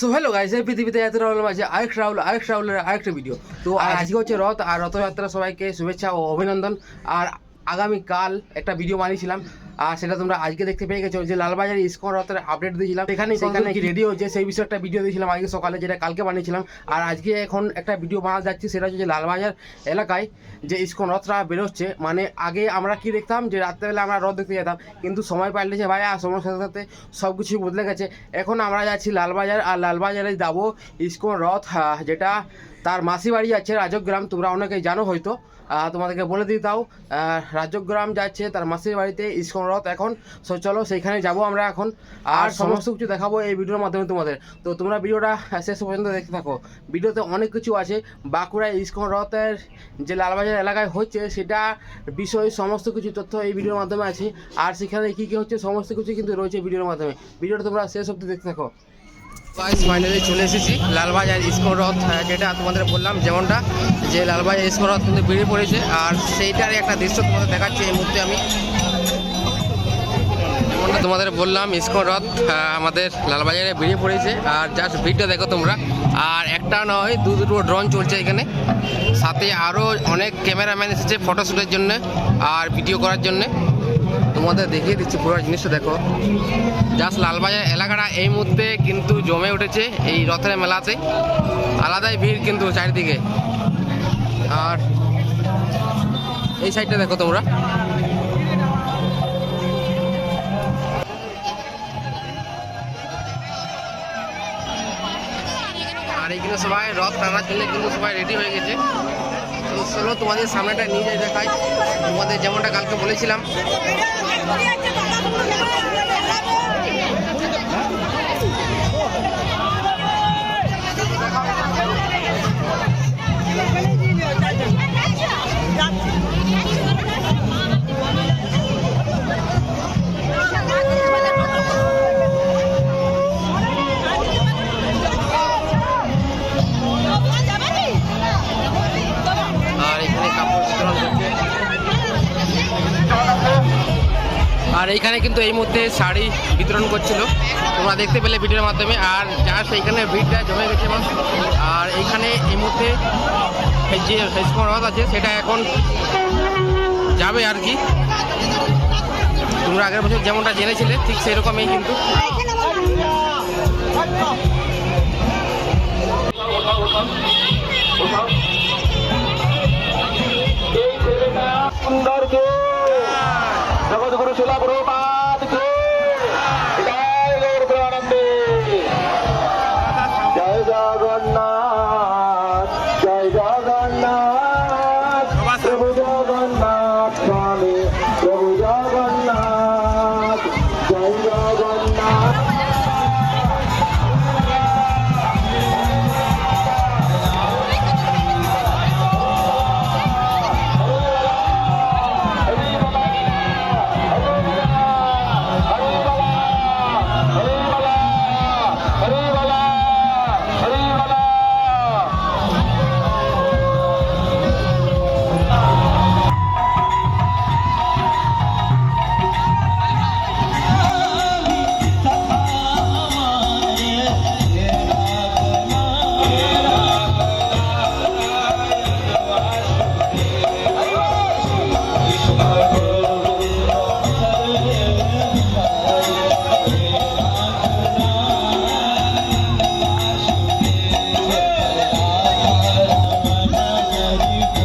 So hello guys এই পৃথিবীতে এত রাহুল আছে। আরেক রাহুল আরেক রাহুলের আরেকটা ভিডিও তো আজকে হচ্ছে রথ আর রথযাত্রা সবাইকে শুভেচ্ছা ও অভিনন্দন। আর আগামীকাল একটা ভিডিও বানিয়েছিলাম। আর সেটা তোমরা আজকে দেখতে পেয়ে গেছো যে লালবাজার ইস্কন রথের আপডেট দিয়েছিলাম। সেখানে সেখানে কি? রেডি হচ্ছে সেই বিষয়ে একটা ভিডিও দিয়েছিলাম আজকে সকালে যেটা কালকে বানিয়েছিলাম। আর আজকে এখন একটা ভিডিও বানাতে যাচ্ছি সেটা হচ্ছে লালবাজার এলাকায় যে ইস্কন রথটা বেরোচ্ছে মানে আগে আমরা কি দেখতাম যে রাত্রেবেলা আমরা রথ দেখতে যেতাম কিন্তু সময় পাল্টেছে ভাই আর সময়ের সাথে সাথে সব কিছুই বদলে গেছে। এখন আমরা যাচ্ছি লালবাজার আর লালবাজারে যাব ইস্কন রথ যেটা তার মাসি বাড়ি যাচ্ছে রাজগ্রাম তোমরা অনেকেই জানো হয়তো। তোমাদেরকে বলে দিই তাও রাজগ্রাম যাচ্ছে তার মাসির বাড়িতে ইস্কন রথ এখন। সো চলো সেইখানে যাব আমরা এখন। আর সমস্ত কিছু দেখাবো এই ভিডিওর মাধ্যমে তোমাদের। তো তোমরা ভিডিওটা শেষ পর্যন্ত দেখতে থাকো। ভিডিওতে অনেক কিছু আছে। বাঁকুড়া ইস্কন রথের যে লালবাজার এলাকায় হচ্ছে সেটা বিষয় সমস্ত কিছু তথ্য এই ভিডিওর মাধ্যমে আছে। আর সেখানে কী কী হচ্ছে সমস্ত কিছু কিন্তু রয়েছে ভিডিওর মাধ্যমে। ভিডিওটা তোমরা শেষ অব্দি দেখতে থাকো। গাইস ফাইনালি চলে এসেছি। লালবাজার ইস্কো রথ যেটা তোমাদের বললাম, যেমনটা, যে লালবাজার ইস্কো রথ কিন্তু বেরিয়ে পড়েছে, আর সেইটারই একটা দৃশ্য তোমাদের দেখাচ্ছি এই মুহূর্তে আমি। তোমাদের বললাম ইস্কো রথ আমাদের লালবাজারে বেরিয়ে পড়েছে, আর জাস্ট ভিড়টা দেখো তোমরা। আর একটা নয়, দু দুটো ড্রোন চলছে এখানে। সাথে আরও অনেক ক্যামেরাম্যান এসেছে ফটোশ্যুটের জন্য, আর ভিডিও করার জন্য। তোমাদের দেখিয়ে দিচ্ছি পুরো জিনিসটা, দেখো। জাস্ট লালবাজার এলাকাটা এই মুহূর্তে কিন্তু জমে উঠেছে, এই রথের মেলাতে। আলাদাই ভিড় কিন্তু চারিদিকে। আর এই সাইডটা দেখো তোমরা। আর এখানে সবাই রথ টানার জন্য কিন্তু সবাই রেডি হয়ে গেছে। চলো তোমাদের সামনেটা নিয়ে যাই দেখাই। তোমাদের যেমনটা কালকে বলেছিলাম। আর এইখানে কিন্তু এই মুহূর্তে শাড়ি বিতরণ করছিল। তোমরা দেখতে পেলে ভিডিওর মাধ্যমে। আর যার সেইখানে ভিড়টা জমে গেছে এবং আর এইখানে এই মুহূর্তে যে হেসমর আছে, সেটা এখন যাবে আর কি। তোমরা আগের বছর যেমনটা জেনেছিলে, ঠিক সেরকমই কিন্তু।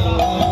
Oh.